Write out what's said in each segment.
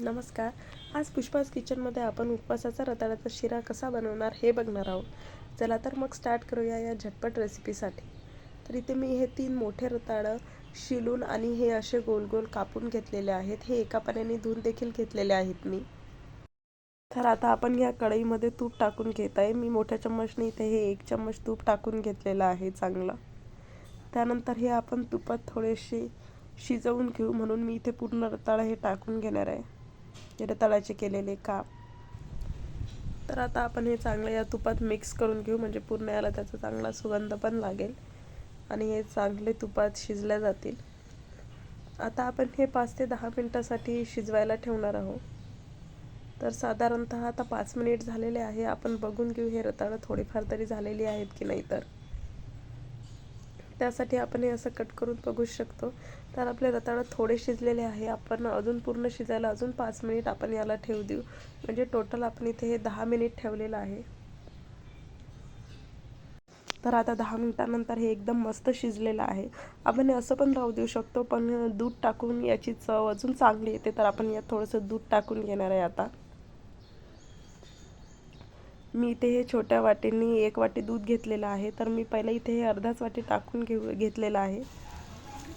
नमस्कार. आज पुष्पास किचनमध्ये आपण उपवासाचा रताळ्याचा शिरा कसा बनवणार हे बघणार आहोत. चला तर मग स्टार्ट करूया या झटपट रेसिपीसाठी तर इथे मी हे तीन मोठे रताळं शिलून आणि हे असे गोल गोल कापून घेतलेले आहेत. हे एका पाण्याने धुवून देखील घेतलेले आहेत मी. तर आता आपण या कढईमध्ये तूप टाकून घेत आहे. मी मोठ्या चम्मचने इथे हे एक चम्मच तूप टाकून घेतलेलं आहे चांगलं. त्यानंतर हे आपण तुपात थोडेसे शिजवून घेऊ म्हणून मी इथे पूर्ण रताळं हे टाकून घेणार आहे. रताळाचे केलेले काप तर आता आपण हे चांगलं या तुपात मिक्स करून घेऊ म्हणजे पूर्ण याला त्याचा चांगला सुगंध पण लागेल. आणि हे चांगले तुपात शिजल्या जातील. आता आपण हे पाच ते दहा मिनटासाठी शिजवायला ठेवणार आहोत. तर साधारणतः आता पाच मिनिट झालेले आहे. आपण बघून घेऊ हे रताळं थोडीफार तरी झालेली आहेत की नाही तर. त्यासाठी आपण हे असं कट करून बघू शकतो. तर आपले रताळं थोडे शिजलेले आहे. आपण अजून पूर्ण शिजायला अजून पाच मिनिट आपण याला ठेवू देऊ. म्हणजे टोटल आपण इथे हे दहा मिनिट ठेवलेलं आहे. तर आता दहा मिनिटानंतर हे एकदम मस्त शिजलेलं आहे. आपण हे असं पण राहू देऊ शकतो पण दूध टाकून याची चव अजून चांगली येते. तर आपण यात थोडंसं दूध टाकून घेणार आहे आता. मी इथे हे छोट्या वाटींनी एक वाटी दूध घेतलेलं आहे. तर मी पहिला इथे हे अर्धाच वाटी टाकून घेऊ घेतलेलं आहे.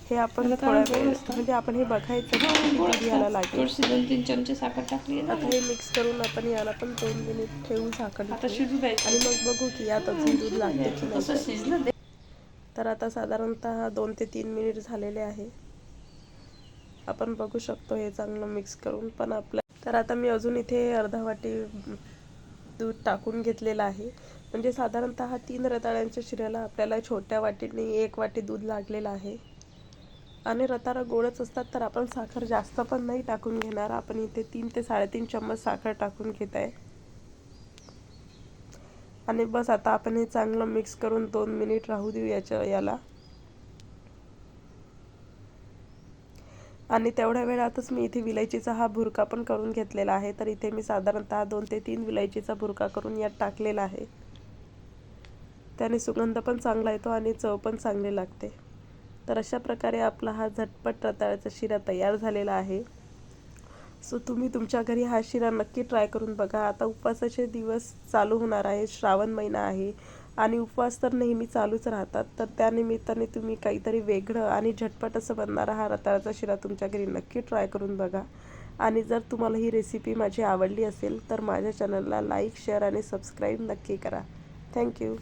हे आपण थोड्या वेळ म्हणजे आपण हे बघायचं यायला लागेल. दोन तीन चमचे साखर टाकली आता हे मिक्स करून आपण याला पण दोन मिनिट ठेवून झाकण आता शिजू द्यायचं. आणि मग बघू की यात अजून दूध लागते की नाही. शिजलं तर आता साधारणतः दोन ते तीन मिनिट झालेले आहे. आपण बघू शकतो हे चांगलं मिक्स करून पण आपल्या तर आता मी अजून इथे अर्धा वाटी दूध टाकून घेतलेलं आहे. म्हणजे साधारणतः तीन रताळ्यांच्या शिऱ्याला आपल्याला छोट्या वाटीने एक वाटी दूध लागलेलं आहे. आणि रताळं गोडच असतात तर आपण साखर जास्त पण नाही टाकून घेणार. आपण इथे तीन ते साडेतीन चम्मच साखर टाकून घेत आहे. आणि बस आता आपण हे चांगलं मिक्स करून दोन मिनिट राहू देऊ याच्या याला. आणि तेवढ्या वेळातच मी इथे विलायचीचा हा भुरका पण करून घेतलेला आहे. तर इथे मी साधारणतः दोन ते तीन विलायचीचा भुरका करून यात टाकलेला आहे. त्याने सुगंध पण चांगला येतो आणि चव पण चांगली लागते. तर अशा प्रकारे आपला हा झटपट रताळ्याचा शिरा तयार झालेला आहे. सो तुम्ही तुमच्या घरी हा शिरा नक्की ट्राय करून बघा. आता उपवासाचे दिवस चालू होणार आहे. श्रावण महिना आहे. आणि उपवास तर नेहमी चालूच राहतात. तर त्यानिमित्ताने तुम्ही काहीतरी वेगळं आणि झटपट असं बनणारा हा रताळ्याचा शिरा तुमच्या घरी नक्की ट्राय करून बघा. आणि जर तुम्हाला ही रेसिपी माझी आवडली असेल तर माझ्या चॅनलला लाईक शेअर आणि सबस्क्राईब नक्की करा. थँक्यू